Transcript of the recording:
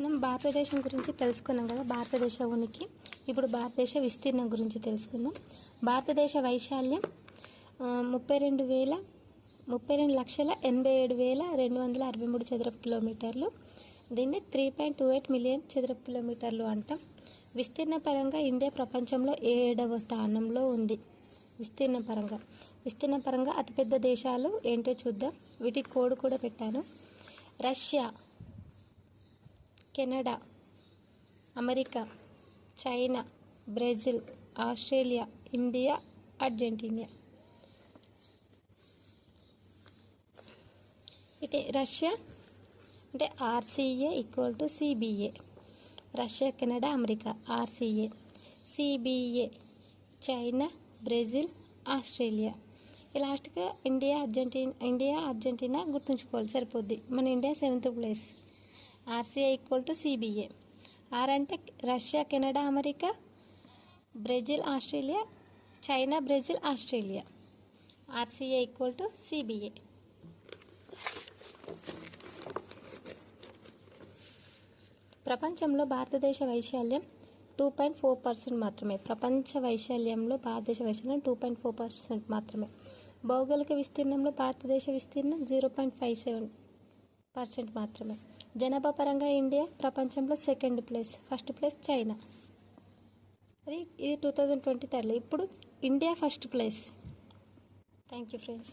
మనం భారతదేశం గురించి తెలుసుకున్నాం కదా భారతదేశ ఉనికి. ఇప్పుడు భారతదేశ విస్తీర్ణం గురించి తెలుసుకుందాం. భారతదేశ వైశాల్యం ముప్పై రెండు వేల ముప్పై రెండు లక్షల ఎనభై ఏడు వేల రెండు వందల అరవై మూడు చదరపు కిలోమీటర్లు. దీన్ని three point two eight million చదరపు కిలోమీటర్లు అంటాం. విస్తీర్ణ పరంగా ఇండియా ప్రపంచంలో ఏడవ స్థానంలో ఉంది. విస్తీర్ణ పరంగా. విస్తీర్ణ పరంగా అతిపెద్ద దేశాలు ఏంటో చూద్దాం. వీటికి కోడ్ కూడా పెట్టాను. Russia. Canada America China Brazil Australia India Argentina ఇది రష్యా అంటే RCA equal to CBA. Russia Canada America RCA CBA China Brazil Australia. ఈ లాస్ట్గా ఇండియా అర్జెంటీనా ఇండియా అర్జెంటీనా గుర్తుంచుకోవాలి సరిపోద్ది. మన India seventh place. RCI equal to CBA R అంటే Russia Canada America Brazil Australia China Brazil Australia. RCA equal to CBA ప్రపంచంలో భారతదేశ వైశాల్యం two point four percent మాత్రమే. ప్రపంచ వైశాల్యంలో భారతదేశ వైశాల్యం టూ పాయింట్ ఫోర్ పర్సెంట్ మాత్రమే. భౌగోళిక విస్తీర్ణంలో భారతదేశ విస్తీర్ణం zero point five seven percent మాత్రమే. జనాభా పరంగా ఇండియా ప్రపంచంలో second place first place China అది ఇది టూ థౌజండ్ ట్వంటీ థర్డ్లో ఇప్పుడు India first place thank you friends